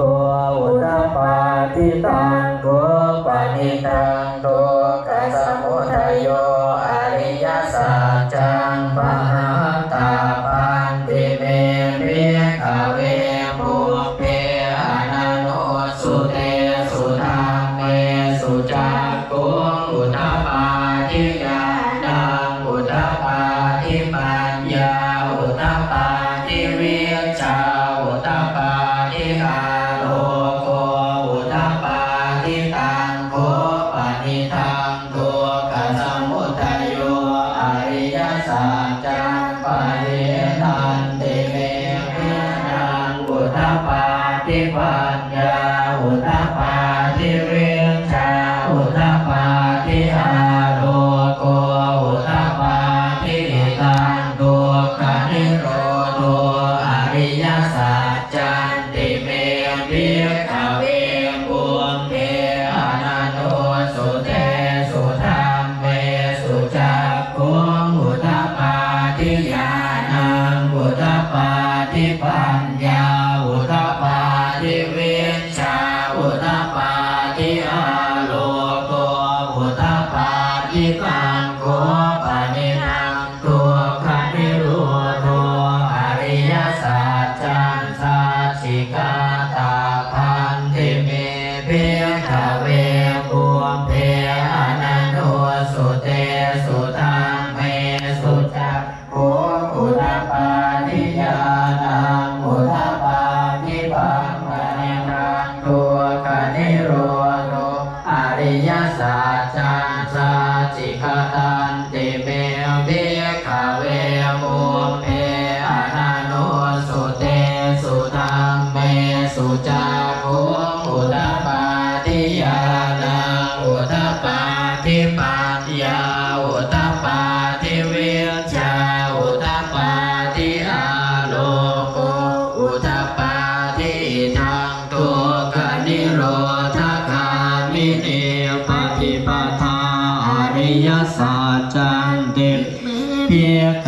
ตัวอุตปาทิตังตัวปณิตังตัวกัสมุทัโยอริยสัจจังปะ Bye.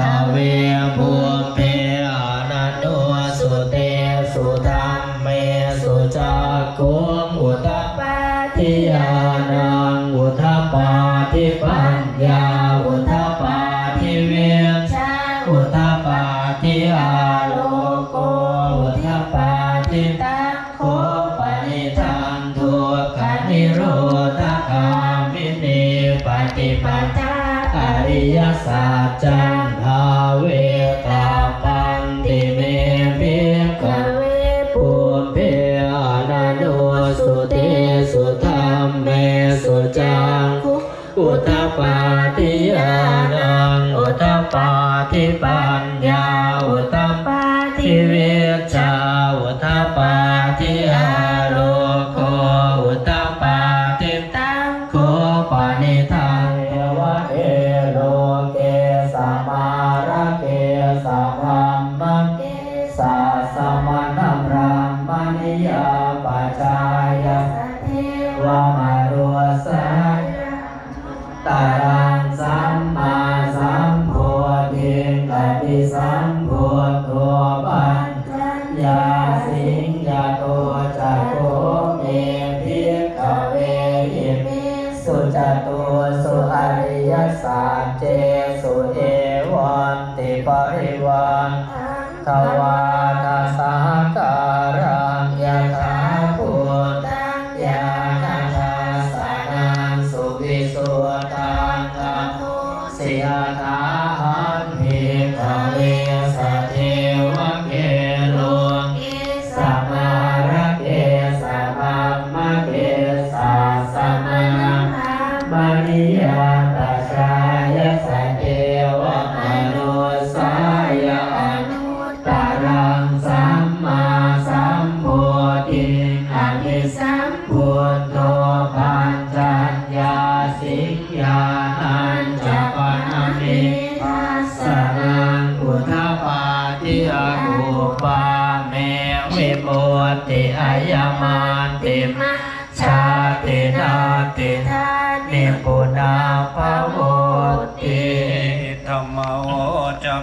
ตเว ยสัจจังทาเวตาปันติเมพิกเวปุเพอนันโนสุติสุธรรมเมสุจังอุตตปาติยานังอุตตปาติปัน 哎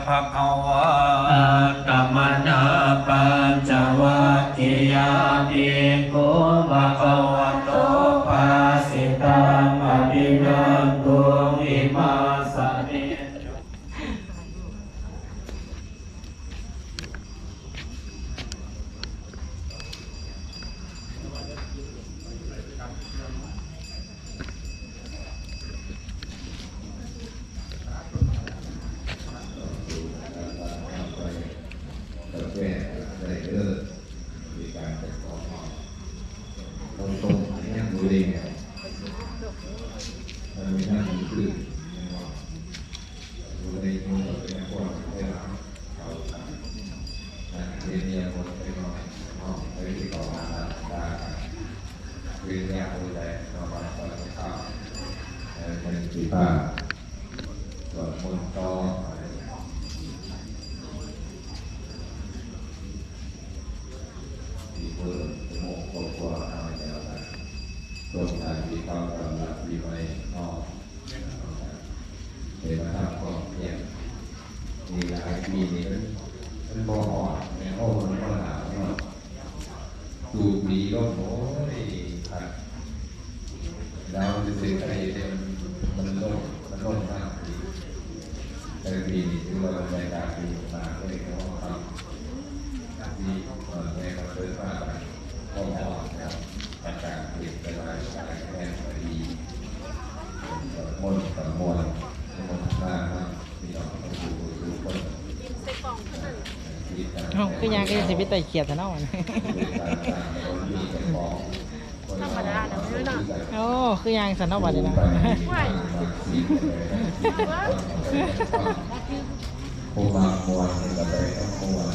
ภควาตมนาปัญจวัคคียาติโกขุภควา เรียนเนี่ยดูแลนอนมาตอนเช้าเออเป็นสีผ้าสวดมนต์ต่ออะไร ที่เพิ่มโมกโกโก้เอาไปแล้วนะรวมทางที่เข้ากับหลักวิไปนอกเห็นไหมครับก็เนี่ยมีหลายปีนี้มันมันบ่อ่อนแม่โอ้มันก็หนาวเนาะดูดีก็โอ้ยครับดาวจะสื่อไปเต็มมันโล่งมันโล่งมากดีแต่ปีนี้ถือว่าบรรยากาศดีมากเลยเพราะว่าครับ ที่เอ่อในประเทศว่าก็มองนะครับประกาศเปลี่ยนไปหลายสายแค่พอดีมนต์กับมวลมนต์หน้าครับที่เราต้องดูดูคน เอาคือยางก็ยังสิไปไต่เขียดซะเนาะธรรมดาแล้วไม่รู้โอ้คือยางสันเนาะบัดนี้นะผู้มามวลจะไปต้อลผู้มา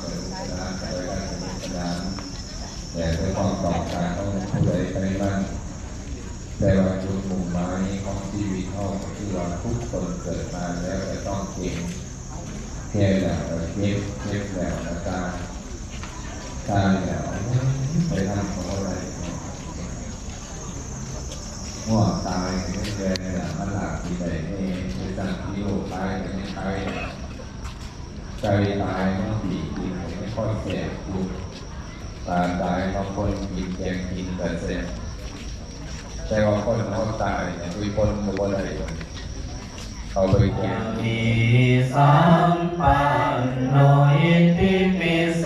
เปิดกระดานไปได้เป็นกระดานแต่ด้วยความต้องการต้องผู้ใดไปบ้างแต่ว่าจุดมุ่งหมายของชีวิตเขาคือว่าทุกคนเกิดมาแล้วจะต้องเก่ง แค่แล้วเก็บเก็บแล้วอาการตายแล้วไปทำของอะไรง่วตายไม่เจอเนี่ยมันหลักที่ใดเองในสังที่โลกตายไม่ตายใจตายต้องผีกินไม่ค่อยแก่คุณตาตายบางคนกินแกงกินแต่เสร็จแต่ว่าคนเขาตายเนี่ยคือคนมันบ่ได้ เขาไปแก่มิสัมปันโนอิติปิโส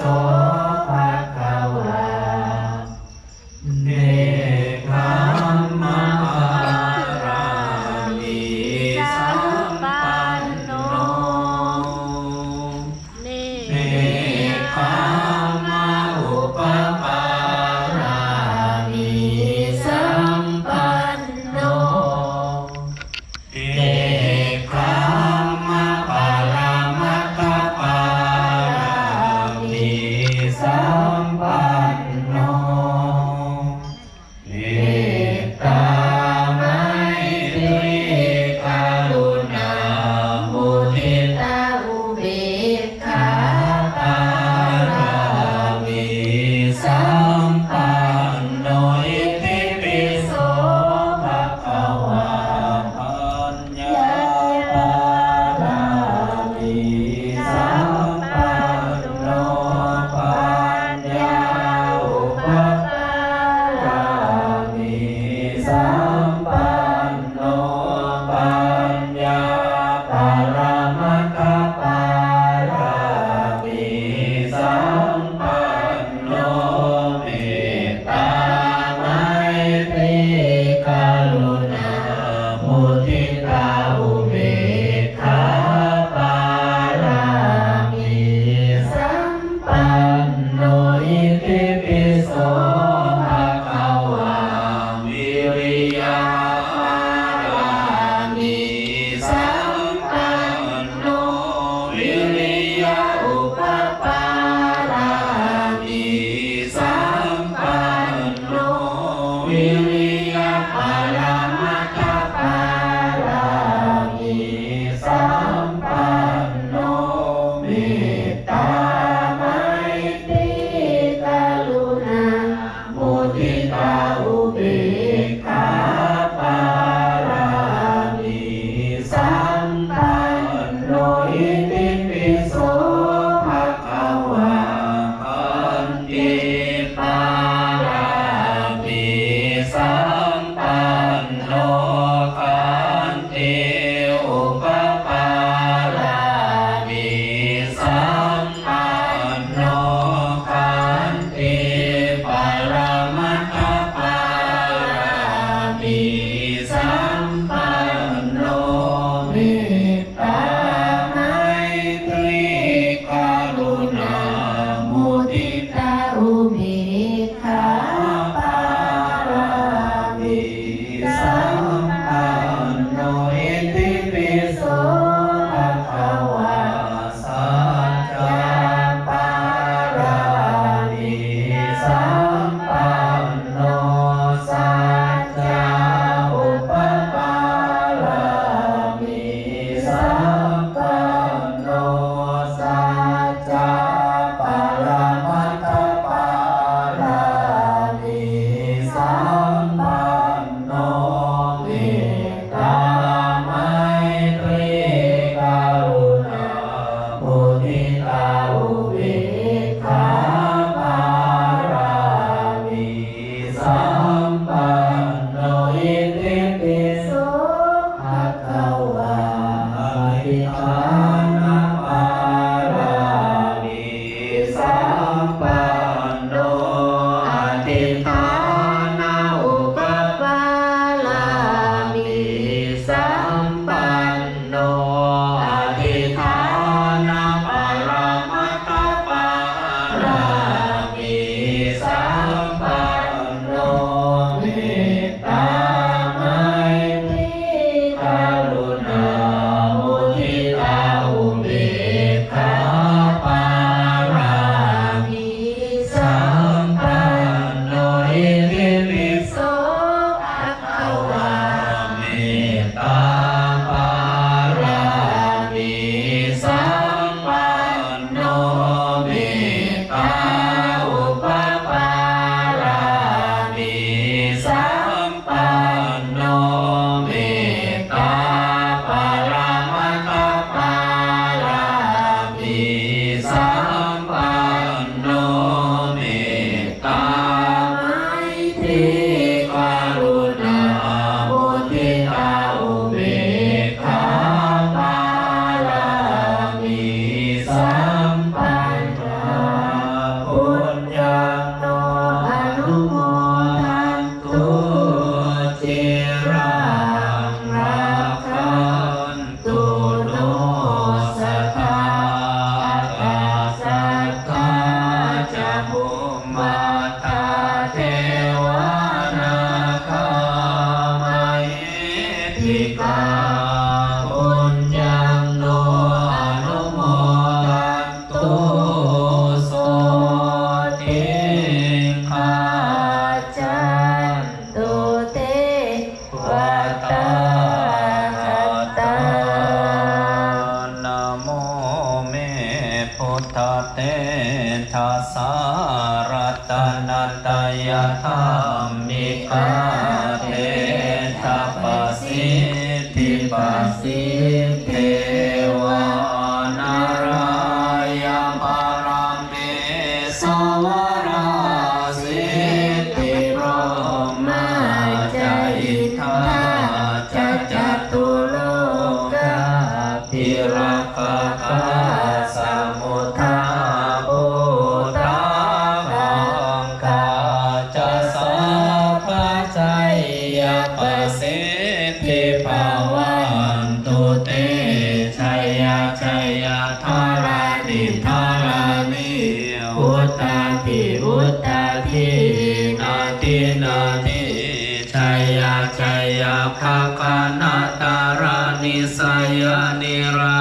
hati saya nira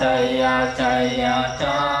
ชัยาใจยยาจา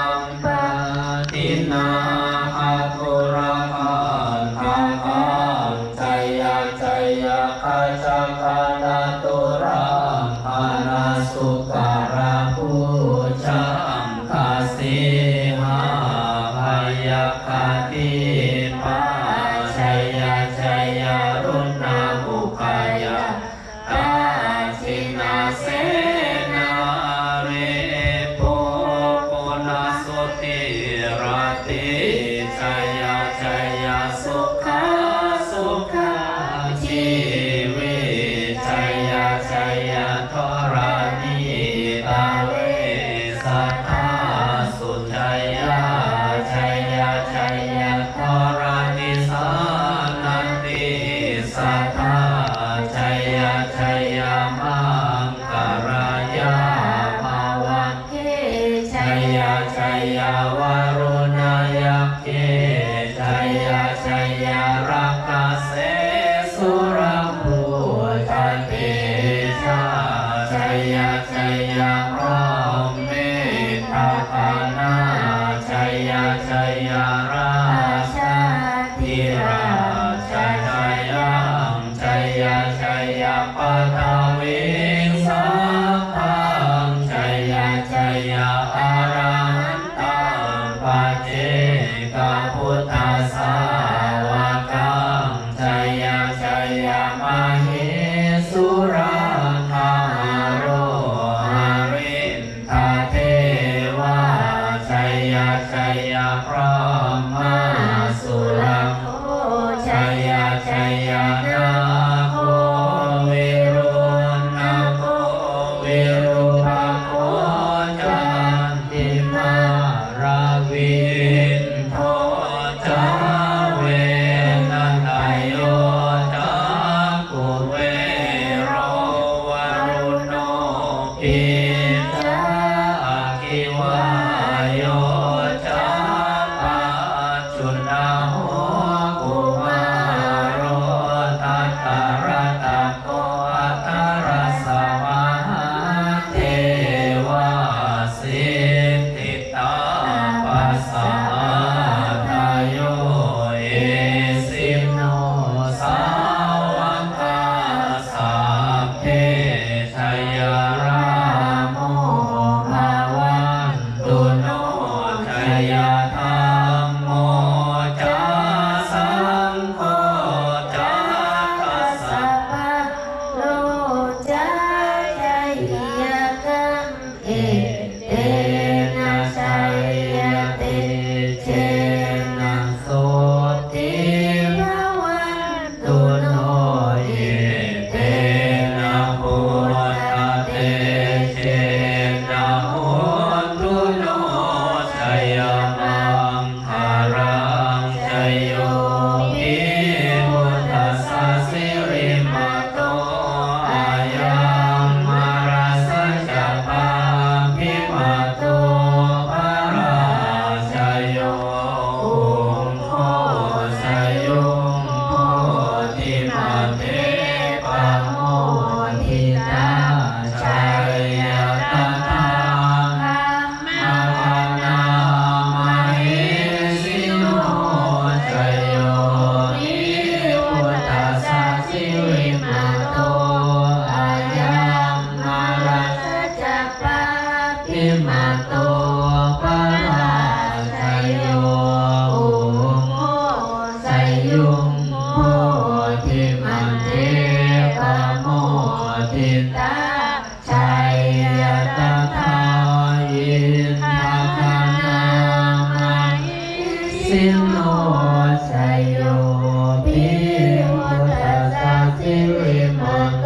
นาเว Sino ayobio ta ta tibon.